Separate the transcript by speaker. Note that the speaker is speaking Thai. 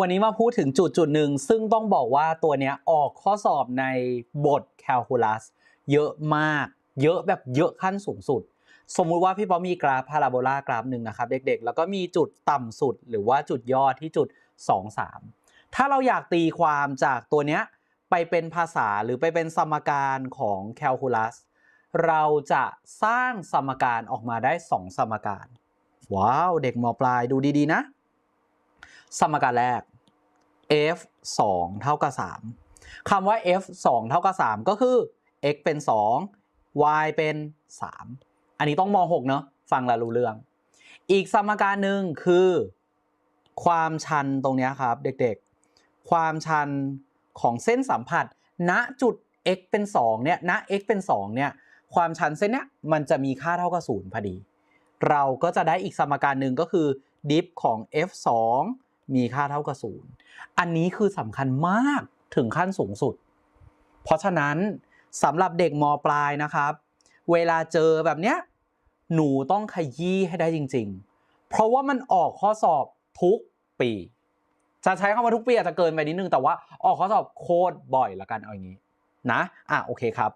Speaker 1: วันนี้มาพูดถึงจุดจุดหนึ่งซึ่งต้องบอกว่าตัวเนี้ยออกข้อสอบในบทแคลคูลัสเยอะมาก เยอะแบบเยอะขั้นสูงสุด สมมุติว่าพี่ป๊อปมีกราฟพาราโบลากราฟหนึ่งนะครับเด็กๆ แล้วก็มีจุดต่ำสุดหรือว่าจุดยอดที่จุด 2 3 ถ้าเราอยากตีความจากตัวเนี้ยไปเป็นภาษาหรือไปเป็นสมการของแคลคูลัสเราจะสร้างสมการออกมาได้ 2 สมการ ว้าว เด็กมปลายดูดีๆนะ สมการแรก f 2 เท่ากับ 3 คำว่า f 2 เท่ากับ 3 ก็คือ x เป็น 2 y เป็น 3 อันนี้ต้องมอ .6 เนอะฟังแล้วรู้เรื่อง อีกสมการหนึ่งคือ ความชันตรงนี้ครับ เด็กๆ ความชันของเส้นสัมผัส ณจุด x เป็น 2 เนี่ย ณ x เป็น 2 เนี่ย ความชันเส้นเนี้ยมันจะมีค่าเท่ากับ 0 พอดี เราก็จะได้อีกสมการหนึ่งก็คือดิฟของ f 2 มีค่าเท่ากับ0อันนี้คือสำคัญมากถึงขั้นสูงสุด เพราะฉะนั้นสำหรับเด็กมปลายนะครับ เวลาเจอแบบเนี้ยหนูต้องขยี้ให้ได้จริง ๆ เพราะว่ามันออกข้อสอบทุกปี จะใช้คำว่าทุกปีอาจจะเกินไปนิดนึงแต่ว่าออกข้อสอบโคตรบ่อยละกันเอาอย่างนี้นะ อะโอเคครับ